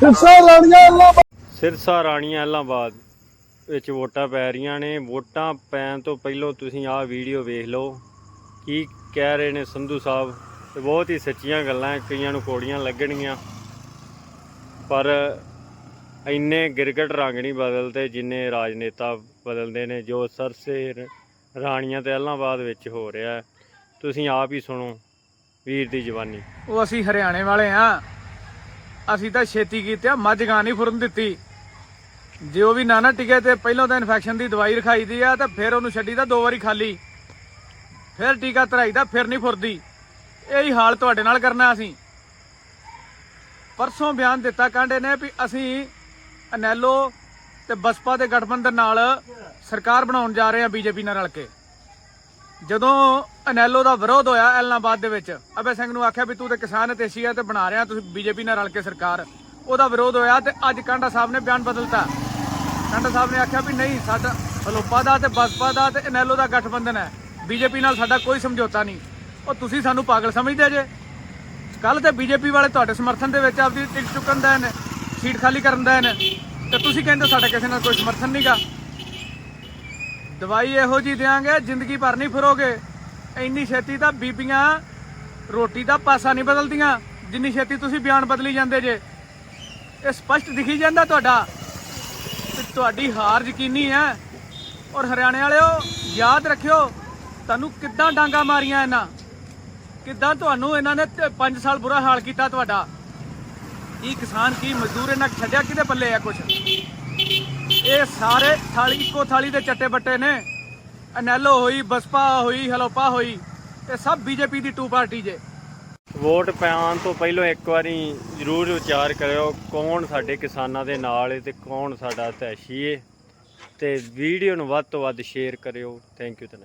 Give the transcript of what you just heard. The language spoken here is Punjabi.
ਸਿਰਸਾ ਰਾਣੀਆਂ ਅੱਲਾ ਸਿਰਸਾ ਰਾਣੀਆਂ ਇਲਾਹਾਬਾਦ ਵਿੱਚ ਵੋਟਾਂ ਪੈ ਰਹੀਆਂ ਨੇ। ਵੋਟਾਂ ਪੈਣ ਤੋਂ ਪਹਿਲਾਂ ਤੁਸੀਂ ਆਹ ਵੀਡੀਓ ਵੇਖ ਲਓ। ਕੀ ਕਹਿ ਰਹੇ ਨੇ ਸੰਧੂ ਸਾਹਿਬ? ਤੇ ਬਹੁਤ ਹੀ ਸੱਚੀਆਂ ਗੱਲਾਂ ਹੈ, ਕਈਆਂ ਨੂੰ ਕੋੜੀਆਂ ਲੱਗਣਗੀਆਂ। ਪਰ ਇੰਨੇ ਗਿਰਗਟ ਰੰਗ ਨਹੀਂ ਬਦਲਦੇ ਜਿੰਨੇ ਰਾਜਨੇਤਾ ਬਦਲਦੇ ਨੇ ਜੋ ਸਰਸੇ ਰਾਣੀਆਂ ਤੇ ਇਲਾਹਾਬਾਦ ਵਿੱਚ ਹੋ ਰਿਹਾ। ਤੁਸੀਂ ਆਪ ਹੀ ਸੁਣੋ ਵੀਰ ਦੀ ਜਵਾਨੀ। ਉਹ ਅਸੀਂ ਹਰਿਆਣੇ ਵਾਲੇ ਆ ਅਸੀਂ ਤਾਂ ਛੇਤੀ ਕੀਤੇ ਆ, ਮੱਝ ਗਾਂ ਨਹੀਂ ਫੁਰਨ ਦਿੱਤੀ। ਜੇ ਉਹ ਵੀ ਨਾ ਨਾ ਟਿਕੇ ਤੇ ਪਹਿਲਾਂ ਤਾਂ ਇਨਫੈਕਸ਼ਨ ਦੀ ਦਵਾਈ ਰਖਾਈ ਦੀ ਆ ਤਾਂ ਫਿਰ ਉਹਨੂੰ ਛੱਡੀ ਦਾ ਦੋ ਵਾਰੀ ਖਾਲੀ। ਫਿਰ ਟੀਕਾ ਧਰਾਈ ਦਾ, ਫਿਰ ਨਹੀਂ ਫੁਰਦੀ। ਇਹੀ ਹਾਲ ਤੁਹਾਡੇ ਨਾਲ ਕਰਨਾ ਅਸੀਂ। ਪਰਸੋਂ ਬਿਆਨ ਦਿੱਤਾ ਕਾਂਡੇ ਨੇ ਵੀ ਅਸੀਂ ਅਨੈਲੋ ਤੇ ਬਸਪਾ ਦੇ ਗਠਬੰਧਨ ਨਾਲ ਸਰਕਾਰ ਬਣਾਉਣ ਜਾ ਰਹੇ ਆ ਬੀਜੇਪੀ ਨਾਲ ਰਲ ਕੇ। ਜਦੋਂ ਅਨੈਲੋ ਦਾ ਵਿਰੋਧ ਹੋਇਆ ਐਲਨਾਬਾਦ ਦੇ ਵਿੱਚ, ਅਬੇ ਸਿੰਘ ਨੂੰ ਆਖਿਆ ਵੀ ਤੂੰ ਤੇ ਕਿਸਾਨ ਤੇ ਆ ਤੇ ਬਣਾ ਰਿਹਾ, ਤੁਸੀਂ ਬੀਜੇਪੀ ਨਾਲ ਰਲ ਕੇ ਸਰਕਾਰ। ਉਹਦਾ ਵਿਰੋਧ ਹੋਇਆ ਤੇ ਅੱਜ ਕਾਂਡਾ ਸਾਹਿਬ ਨੇ ਬਿਆਨ ਬਦਲਤਾ। ਕਾਂਡਾ ਸਾਹਿਬ ਨੇ ਆਖਿਆ ਵੀ ਨਹੀਂ, ਸਾਡਾ ਹਲੋਪਾ ਦਾ ਤੇ ਬਸਪਾ ਦਾ ਤੇ ਅਨੈਲੋ ਦਾ ਗਠਬੰਧਨ ਹੈ। ਬੀਜੇਪੀ ਨਾਲ ਸਾਡਾ ਕੋਈ ਸਮਝੌਤਾ ਨਹੀਂ। ਉਹ ਤੁਸੀਂ ਸਾਨੂੰ ਪਾਗਲ ਸਮਝਦੇ ਜੇ? ਕੱਲ ਤੇ ਬੀਜੇਪੀ ਵਾਲੇ ਤੁਹਾਡੇ ਸਮਰਥਨ ਦੇ ਵਿੱਚ ਆਪਦੀ ਟਿਕਟ ਚੁੱਕਣ ਦਾ ਨੇ, ਸੀਟ ਖਾਲੀ ਕਰਨ ਦਾ ਨੇ। ਤੇ ਤੁਸੀਂ ਕਹਿੰਦੇ ਸਾਡਾ ਕਿਸੇ ਨਾਲ ਕੋਈ ਸਮਰਥਨ ਨਹੀਂਗਾ ਦਵਾਈ ਇਹੋ ਜੀ ਦਿਆਂਗੇ, ਜ਼ਿੰਦਗੀ ਭਰ ਨਹੀਂ ਫਿਰੋਗੇ। ਇੰਨੀ ਛੇਤੀ ਤਾਂ ਬੀਬੀਆਂ ਰੋਟੀ ਦਾ ਪਾਸਾ ਨਹੀਂ ਬਦਲਦੀਆਂ, ਜਿੰਨੀ ਛੇਤੀ ਤੁਸੀਂ ਬਿਆਨ ਬਦਲੀ ਜਾਂਦੇ ਜੇ। ਇਹ ਸਪਸ਼ਟ ਦਿਖੀ ਜਾਂਦਾ ਤੁਹਾਡਾ ਕਿ ਤੁਹਾਡੀ ਹਾਰ ਯਕੀਨੀ ਹੈ। ਔਰ ਹਰਿਆਣੇ ਵਾਲਿਓ, ਯਾਦ ਰੱਖਿਓ, ਤੁਹਾਨੂੰ ਕਿੱਦਾਂ ਡਾਂਗਾ ਮਾਰੀਆਂ ਇਹਨਾਂ? ਕਿੱਦਾਂ ਤੁਹਾਨੂੰ ਇਹਨਾਂ ਨੇ 5 ਸਾਲ ਬੁਰਾ ਹਾਲ ਕੀਤਾ ਤੁਹਾਡਾ? ਕੀ ਕਿਸਾਨ, ਕੀ ਮਜ਼ਦੂਰ ਇਹਨਾਂ ਛੱਡਿਆ ਕਿਹਦੇ ਪੱਲੇ ਆ ਕੁਛ? ਇਹ ਸਾਰੇ ਥਾਲੀ ਇੱਕੋ ਥਾਲੀ ਦੇ ਚੱਟੇ ਬੱਟੇ ਨੇ। ਅਨੈਲੋ ਹੋਈ, ਬਸਪਾ ਹੋਈ, ਹਲੋਪਾ ਹੋਈ, ਇਹ ਸਭ ਬੀਜੇਪੀ ਦੀ ਟੂ ਪਾਰਟੀ ਜੇ। ਵੋਟ ਪਾਉਣ ਤੋਂ ਪਹਿਲਾਂ ਇੱਕ ਵਾਰੀ ਜ਼ਰੂਰ ਵਿਚਾਰ ਕਰਿਓ, ਕੌਣ ਸਾਡੇ ਕਿਸਾਨਾਂ ਦੇ ਨਾਲ ਹੈ ਤੇ ਕੌਣ ਸਾਡਾ ਤੈਸ਼ੀ ਹੈ ਤੇ ਵੀਡੀਓ ਨੂੰ ਵੱਧ ਤੋਂ ਵੱਧ ਸ਼ੇਅਰ ਕਰਿਓ। ਥੈਂਕ ਯੂ ਧੰਨਵਾਦ